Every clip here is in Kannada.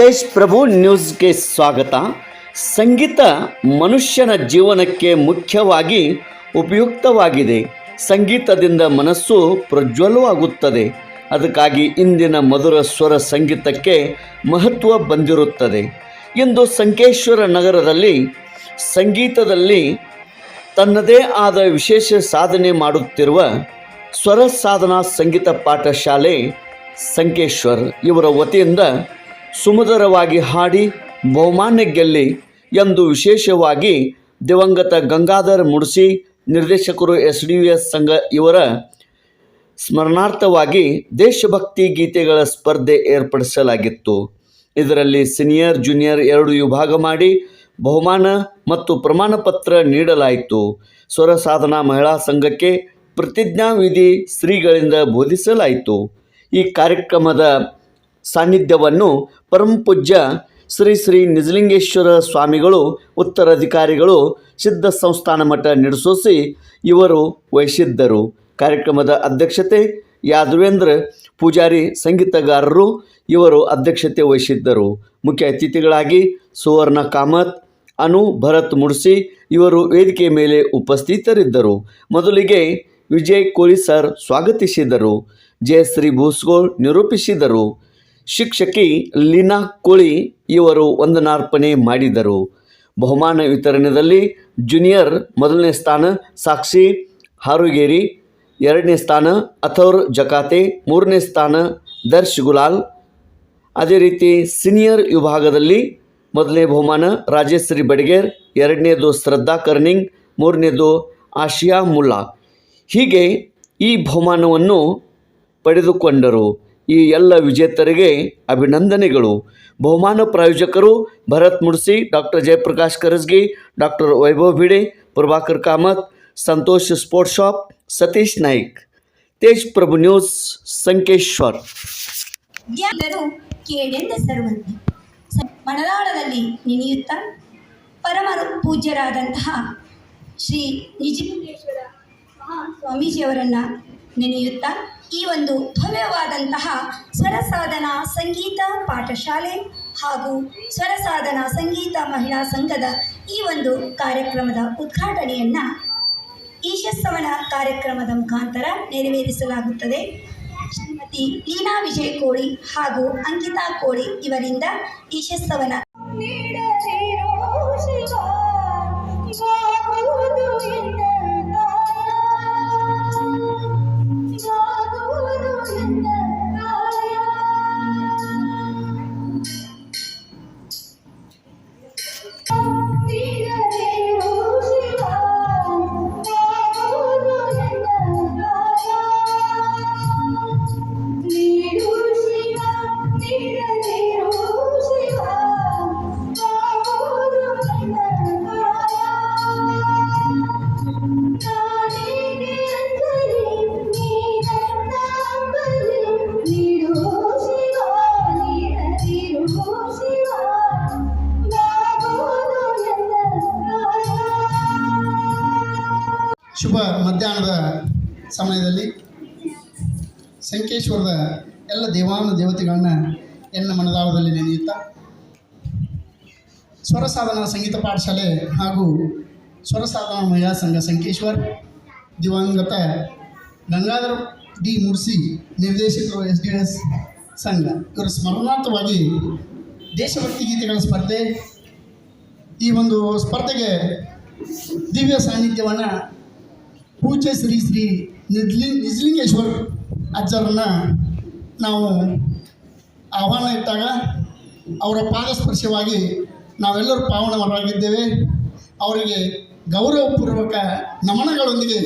ತೇಜ್ ಪ್ರಭು ನ್ಯೂಸ್ಗೆ ಸ್ವಾಗತ. ಸಂಗೀತ ಮನುಷ್ಯನ ಜೀವನಕ್ಕೆ ಮುಖ್ಯವಾಗಿ ಉಪಯುಕ್ತವಾಗಿದೆ. ಸಂಗೀತದಿಂದ ಮನಸ್ಸು ಪ್ರಜ್ವಲವಾಗುತ್ತದೆ. ಅದಕ್ಕಾಗಿ ಇಂದಿನ ಮಧುರ ಸ್ವರ ಸಂಗೀತಕ್ಕೆ ಮಹತ್ವ ಬಂದಿರುತ್ತದೆ. ಇಂದು ಸಂಕೇಶ್ವರ ನಗರದಲ್ಲಿ ಸಂಗೀತದಲ್ಲಿ ತನ್ನದೇ ಆದ ವಿಶೇಷ ಸಾಧನೆ ಮಾಡುತ್ತಿರುವ ಸ್ವರ ಸಾಧನಾ ಸಂಗೀತ ಪಾಠಶಾಲೆ ಸಂಕೇಶ್ವರ್ ಇವರ ವತಿಯಿಂದ ಸುಮಧುರವಾಗಿ ಹಾಡಿ ಬಹುಮಾನ ಗೆಲ್ಲಿ ಎಂದು ವಿಶೇಷವಾಗಿ ದಿವಂಗತ ಗಂಗಾಧರ್ ಮುಡ್ಸಿ, ನಿರ್ದೇಶಕರು ಎಸ್ ಡಿ ಎಸ್ ಸಂಘ ಇವರ ಸ್ಮರಣಾರ್ಥವಾಗಿ ದೇಶಭಕ್ತಿ ಗೀತೆಗಳ ಸ್ಪರ್ಧೆ ಏರ್ಪಡಿಸಲಾಗಿತ್ತು. ಇದರಲ್ಲಿ ಸೀನಿಯರ್, ಜೂನಿಯರ್ ಎರಡು ವಿಭಾಗ ಮಾಡಿ ಬಹುಮಾನ ಮತ್ತು ಪ್ರಮಾಣ ಪತ್ರ ನೀಡಲಾಯಿತು. ಸ್ವರ ಸಾಧನಾ ಮಹಿಳಾ ಸಂಘಕ್ಕೆ ಪ್ರತಿಜ್ಞಾವಿಧಿ ಶ್ರೀಗಳಿಂದ ಬೋಧಿಸಲಾಯಿತು. ಈ ಕಾರ್ಯಕ್ರಮದ ಸಾನ್ನಿಧ್ಯವನ್ನು ಪರಮಪೂಜ್ಯ ಶ್ರೀ ಶ್ರೀ ನಿಜಲಿಂಗೇಶ್ವರ ಸ್ವಾಮಿಗಳು, ಉತ್ತರಾಧಿಕಾರಿಗಳು, ಸಿದ್ಧ ಸಂಸ್ಥಾನ ಮಠ ನಡೆಸೋಸಿ ಇವರು ವಹಿಸಿದ್ದರು. ಕಾರ್ಯಕ್ರಮದ ಅಧ್ಯಕ್ಷತೆ ಯಾದವೇಂದ್ರ ಪೂಜಾರಿ ಸಂಗೀತಗಾರರು ಇವರು ಅಧ್ಯಕ್ಷತೆ ವಹಿಸಿದ್ದರು. ಮುಖ್ಯ ಅತಿಥಿಗಳಾಗಿ ಸುವರ್ಣ ಕಾಮತ್, ಅನು ಭರತ್ ಮುಡ್ಸಿ ಇವರು ವೇದಿಕೆ ಮೇಲೆ ಉಪಸ್ಥಿತರಿದ್ದರು. ಮೊದಲಿಗೆ ವಿಜಯ್ ಕೋಳಿ ಸರ್ ಸ್ವಾಗತಿಸಿದರು. ಜಯಶ್ರೀ ಭೂಸ್ಗೋಳ್ ನಿರೂಪಿಸಿದರು. ಶಿಕ್ಷಕಿ ಲೀನಾ ಕೋಳಿ ಇವರು ವಂದನಾರ್ಪಣೆ ಮಾಡಿದರು. ಬಹುಮಾನ ವಿತರಣೆಯಲ್ಲಿ ಜೂನಿಯರ್ ಮೊದಲನೇ ಸ್ಥಾನ ಸಾಕ್ಷಿ ಹಾರುಗೇರಿ, ಎರಡನೇ ಸ್ಥಾನ ಅಥೌರ್ ಜಕಾತೆ, ಮೂರನೇ ಸ್ಥಾನ ದರ್ಶ್ ಗುಲಾಲ್. ಅದೇ ರೀತಿ ಸೀನಿಯರ್ ವಿಭಾಗದಲ್ಲಿ ಮೊದಲನೇ ಬಹುಮಾನ ರಾಜೇಶ್ವರಿ ಬಡಿಗೇರ್, ಎರಡನೇದು ಶ್ರದ್ಧಾ ಕರ್ನಿಂಗ್, ಮೂರನೇದು ಆಶಿಯಾ ಮುಲ್ಲಾ. ಹೀಗೆ ಈ ಬಹುಮಾನವನ್ನು ಪಡೆದುಕೊಂಡರು. ಈ ಎಲ್ಲ ವಿಜೇತರಿಗೆ ಅಭಿನಂದನೆಗಳು. ಬಹುಮಾನ ಪ್ರಾಯೋಜಕರು Bharat Mudsi, doctor Jayaprakash Karasgi doctor Vaibhav Bhide, Prabhakar Kamath, Santosh sports shop, Satish Naik. Tej Prabhu news, Sankeshwar. ಎಲ್ಲರೂ ಕೇಳೆಂದ ಪರಮ ಪೂಜ್ಯರಾದಂತಹ ಶ್ರೀ ನಿಜಲಿಂಗೇಶ್ವರ ಮಹಾ ಸ್ವಾಮೀಜಿಯವರನ್ನು ನೆನೆಯುತ್ತಾ ಈ ಒಂದು ಭವ್ಯವಾದಂತಹ ಸ್ವರ ಸಾಧನಾ ಸಂಗೀತ ಪಾಠಶಾಲೆ ಹಾಗೂ ಸ್ವರ ಸಾಧನಾ ಸಂಗೀತ ಮಹಿಳಾ ಸಂಘದ ಈ ಒಂದು ಕಾರ್ಯಕ್ರಮದ ಉದ್ಘಾಟನೆಯನ್ನು ಈಶಸ್ಸವನ ಕಾರ್ಯಕ್ರಮದ ಮುಖಾಂತರ ನೆರವೇರಿಸಲಾಗುತ್ತದೆ. ಶ್ರೀಮತಿ ಲೀನಾ ವಿಜಯ್ ಕೋಳಿ ಹಾಗೂ ಅಂಕಿತಾ ಕೋಳಿ ಇವರಿಂದ ಈಶಸ್ಸವನ ಶುಭ ಮಧ್ಯಾಹ್ನದ ಸಮಯದಲ್ಲಿ ಸಂಕೇಶ್ವರದ ಎಲ್ಲ ದೇವಾನು ದೇವತೆಗಳನ್ನ ಎನ್ನ ಮನದಾಳದಲ್ಲಿ ನೆನೆಯುತ್ತಾ, ಸ್ವರ ಸಾಧನಾ ಸಂಗೀತ ಪಾಠಶಾಲೆ ಹಾಗೂ ಸ್ವರ ಸಾಧನಾ ಮಹಿಳಾ ಸಂಘ ಸಂಕೇಶ್ವರ್, ದಿವಂಗತ ಗಂಗಾಧರ್ ಡಿ ಮುರ್ಸಿ ನಿರ್ದೇಶಕರು ಎಸ್ ಡಿ ಎಸ್ ಸಂಘ ಇವರ ಸ್ಮರಣಾರ್ಥವಾಗಿ ದೇಶಭಕ್ತಿ ಗೀತೆಗಳ ಸ್ಪರ್ಧೆ, ಈ ಒಂದು ಸ್ಪರ್ಧೆಗೆ ದಿವ್ಯ ಸಾನ್ನಿಧ್ಯವನ್ನು ಪೂಜ್ಯ ಶ್ರೀ ಶ್ರೀ ನಿಜ್ಲಿ ನಿಜಲಿಂಗೇಶ್ವರ ಅಜ್ಜರನ್ನ ನಾವು ಆಹ್ವಾನ ಇಟ್ಟಾಗ ಅವರ ಪಾದಸ್ಪರ್ಶವಾಗಿ ನಾವೆಲ್ಲರೂ ಪಾವನವರಾಗಿದ್ದೇವೆ. ಅವರಿಗೆ ಗೌರವಪೂರ್ವಕ ನಮನಗಳೊಂದಿಗೆ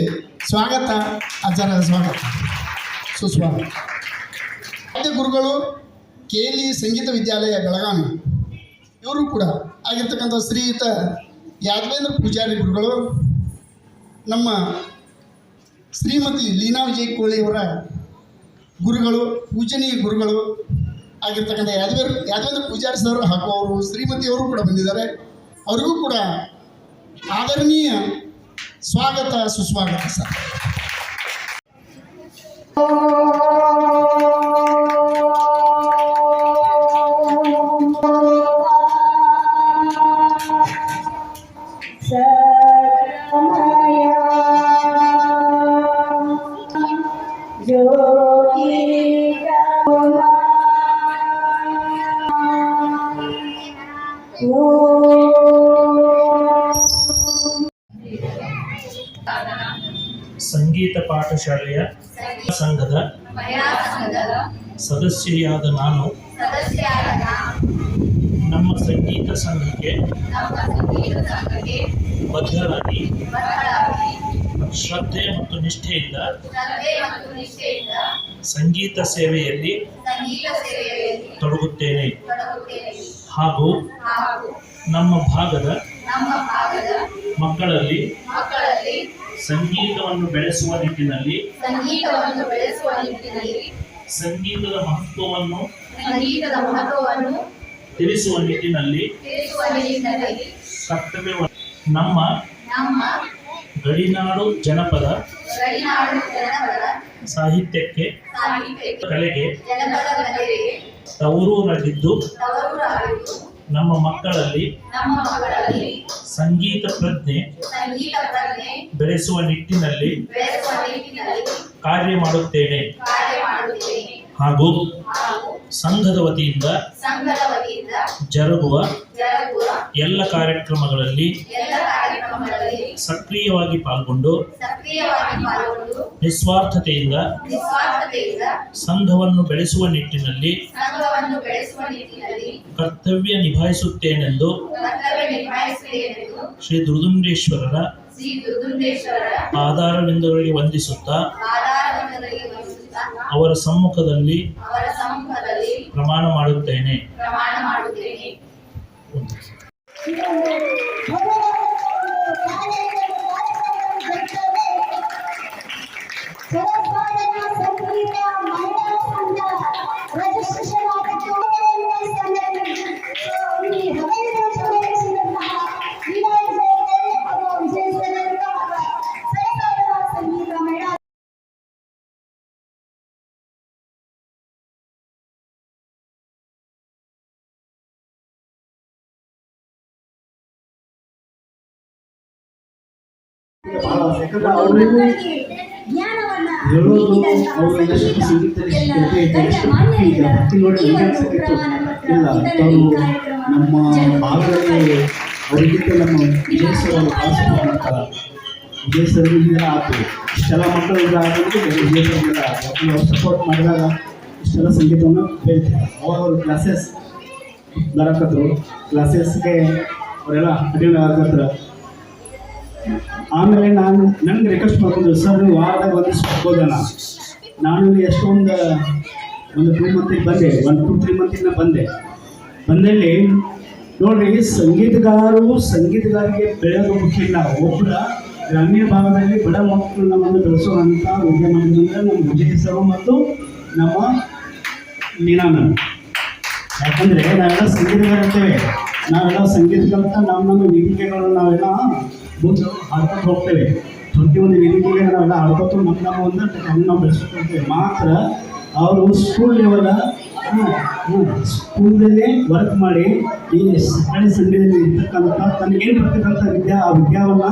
ಸ್ವಾಗತ, ಅಜ್ಜರ ಸ್ವಾಗತ. ಸುಸ್ವಾಗತ. ವಾದ್ಯ ಗುರುಗಳು, ಕೇಲಿ ಸಂಗೀತ ವಿದ್ಯಾಲಯ ಬೆಳಗಾವಿ. ಇವರು ಕೂಡ ಆಗಿರ್ತಕ್ಕಂಥ ಶ್ರೀಯುತ ಯಾದವೇಂದ್ರ ಪೂಜಾರಿ ಗುರುಗಳು, ನಮ್ಮ ಶ್ರೀಮತಿ ಲೀನಾ ವಿಜಯ್ ಕೋಳಿಯವರ ಗುರುಗಳು, ಪೂಜನೀಯ ಗುರುಗಳು ಆಗಿರ್ತಕ್ಕಂಥ ಯಾದವೇ ಯಾದವೇಂದ್ರ ಪೂಜಾರಿ ಸರ್ ಹಾಗೂ ಅವರು ಶ್ರೀಮತಿಯವರು ಕೂಡ ಬಂದಿದ್ದಾರೆ. ಅವರಿಗೂ ಕೂಡ ಆದರಣೀಯ ಸ್ವಾಗತ, ಸುಸ್ವಾಗತ ಸರ್. ಸಂಗೀತ ಪಾಠಶಾಲೆಯ ಸಂಘದ ಸದಸ್ಯೆಯಾದ ನಾನು. ನಮ್ಮ ಸಂಗೀತ ಸಂಘಕ್ಕೆ ಬದ್ಧರಾಗಿ ಶ್ರದ್ಧೆ ಮತ್ತು ನಿಷ್ಠೆಯಿಂದ ಸಂಗೀತ ಸೇವೆಯಲ್ಲಿ ತೊಡಗುತ್ತೇನೆ. ಹಾಗೂ ನಮ್ಮ ಭಾಗದ ಮಕ್ಕಳಲ್ಲಿ ಸಂಗೀತವನ್ನು ಬೆಳೆಸುವ ನಿಟ್ಟಿನಲ್ಲಿ ಸಂಗೀತವನ್ನು ಬೆಳೆಸುವ ನಿಟ್ಟಿನಲ್ಲಿ ಸಂಗೀತದ ಮಹತ್ವವನ್ನು ಸಂಗೀತದ ಮಹತ್ವವನ್ನು ತಿಳಿಸುವ ನಿಟ್ಟಿನಲ್ಲಿ ಕರ್ತವ್ಯವನ್ನು ನಮ್ಮ ಗಡಿನಾಡು ಜನಪದ ಸಾಹಿತ್ಯಕ್ಕೆ ಕಲೆಗೆ ತವರೂರಾಗಿದ್ದು ನಮ್ಮ ಮಕ್ಕಳಲ್ಲಿ ಸಂಗೀತ ಪ್ರಜ್ಞೆ ಬೆಳೆಸುವ ನಿಟ್ಟಿನಲ್ಲಿ ಕಾರ್ಯ ಮಾಡುತ್ತೇನೆ. ಹಾಗೂ ಸಂಘದ ವತಿಯಿಂದ ಜರುಗುವ ಎಲ್ಲ ಕಾರ್ಯಕ್ರಮಗಳಲ್ಲಿ ಸಕ್ರಿಯವಾಗಿ ಪಾಲ್ಗೊಂಡು ನಿಸ್ವಾರ್ಥತೆಯಿಂದ ಸಂಘವನ್ನು ಬೆಳೆಸುವ ನಿಟ್ಟಿನಲ್ಲಿ ಕರ್ತವ್ಯ ನಿಭಾಯಿಸುತ್ತೇನೆಂದು ಶ್ರೀ ದುರ್ದುಂಡೇಶ್ವರರ ಆಧಾರವೆಂದವರಿಗೆ ಆಧಾರವಿಂದಗಳಿಗೆ ವಂದಿಸುತ್ತಾ ಅವರ ಸಮ್ಮುಖದಲ್ಲಿ ಪ್ರಮಾಣ ಮಾಡುತ್ತೇನೆ. ನಮ್ಮ. ಭಾಗದಲ್ಲಿ ಅವರಿಗಿಂತ ನಮ್ಮ ವಿಜಯ ಸರ್ ಅವರು ಭಾಷಣ ಮಾಡ್ತಾರೆ ನಮ್ಮ ಸರ್ ಇಂದ ಆಯ್ತು ಇಷ್ಟೆಲ್ಲ ಮಕ್ಕಳು ಈಗ ಆಗೋದು ವಿಜಯ ಸರ್ ಇಂದ ಯಾಕಂದ್ರೆ ಅವ್ರು ಸಪೋರ್ಟ್ ಮಾಡಿದಾಗ ಇಷ್ಟೆಲ್ಲ ಸಂಗೀತವನ್ನು ಬೆಳಿತಾರೆ ಅವಾಗ ಅವರು ಕ್ಲಾಸಸ್ ಬರಕತ್ರು ಕ್ಲಾಸಸ್ಗೆ ಅವರೆಲ್ಲ ಅಟೆಂಡ್ ಆಗತ್ರ ಆಮೇಲೆ ನಾನು ನನಗೆ ರಿಕ್ವೆಸ್ಟ್ ಮಾಡ್ಕೊಂಡು ಸರ್, ನೀವು ವಾರದಾಗ ಒಂದು ಹೋಗೋಣ ನಾನು ಎಷ್ಟೊಂದು ಒಂದು ಟೂ ಮಂತಿಗೆ ಬಂದೆ ಒಂದು ಟೂ ತ್ರೀ ಮಂತಿಗೆ ಬಂದೆ. ಬಂದಲ್ಲಿ ನೋಡ್ರಿ, ಸಂಗೀತಗಾರರು ಸಂಗೀತಗಾರಿಗೆ ಬೆಳೆಯೋದು ಮುಖ್ಯ ಇಲ್ಲ. ಒಬ್ಬರ ಗ್ರಾಮೀಣ ಭಾಗದಲ್ಲಿ ಬಡ ಮಕ್ಕಳು ನಮ್ಮನ್ನು ಬೆಳೆಸುವಂಥ ಉದ್ಯಮ ಅಂದರೆ ನಮ್ಮ ವಿಜಯ ಸರ್ ಮತ್ತು ನಮ್ಮ ಮೀನಾ ಯಾಕಂದರೆ ನಾವೆಲ್ಲ ಸಂಗೀತಗಾರ ಇರ್ತೇವೆ ನಾವೆಲ್ಲ ಸಂಗೀತ ನಮ್ಮ ನಮ್ಮ ವೇದಿಕೆಗಳು ನಾವೆಲ್ಲ ಮುಂದೆ ಹಾಡ್ಕೊಂಡು ಹೋಗ್ತೇವೆ. ಪ್ರತಿಯೊಂದು ವೇದಿಕೆಗೆ ನಾವೆಲ್ಲ ಹಾಡ್ಕೊತು ನಮ್ಮ ಒಂದು ಟೈಮ್ ನಾವು ಬೆಳೆಸ್ಕೊಳ್ತೇವೆ. ಮಾತ್ರ ಅವರು ಸ್ಕೂಲ್ ಲೆವೆಲ್ ಸ್ಕೂಲ್ದಲ್ಲೇ ವರ್ಕ್ ಮಾಡಿ ಈ ಸಕ್ಕರೆ ಸಂಘದಲ್ಲಿ ಇರ್ತಕ್ಕಂಥ ತನಗೇನು ಬರ್ತಕ್ಕಂಥ ವಿದ್ಯಾ, ಆ ವಿದ್ಯಾವನ್ನ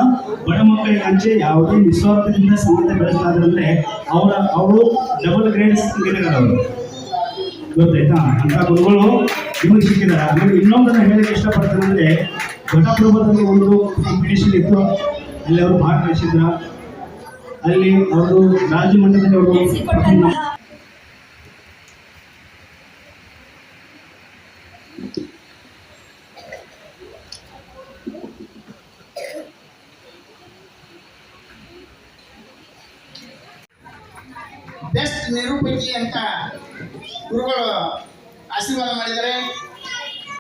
ಬಡ ಮಕ್ಕಳಿಗೆ ಹಂಚಿ ಯಾವುದೇ ನಿಸ್ವಾರ್ಥದಿಂದ ಸಂಗೀತ ಬೆಳೆಸ್ತಾ ಇದ್ದಾರೆ ಅವರ, ಅವರು ಡಬಲ್ ಗ್ರೇಡ್ ಸಂಗೀತಗಾರವರು ಗೊತ್ತಾಯ್ತಾ? ಅಂತ ಗುರುಗಳು ನಿಮಗೆ ಸಿಕ್ಕಿದ್ದಾರೆ ಆಮೇಲೆ ಇನ್ನೊಂದನ್ನು ಹೇಳಕ್ಕೆ ಇಷ್ಟಪಡ್ತೇನೆ ಅಂದರೆ ಘಟಪ್ರಭದಲ್ಲಿ ಒಂದು ಕಾಂಪಿಟೇಷನ್ ಇತ್ತು. ಅಲ್ಲಿ ಅವರು ಭಾಗವಹಿಸಿದ್ರ ಅಲ್ಲಿ ಅವರು ರಾಜ್ಯ ಮಟ್ಟದಲ್ಲಿ ಅವರು ಬೆಸ್ಟ್ ನಿರೂಪಕಿ ಅಂತ ಗುರುಗಳು ಆಶೀರ್ವಾದ ಮಾಡಿದ್ದಾರೆ.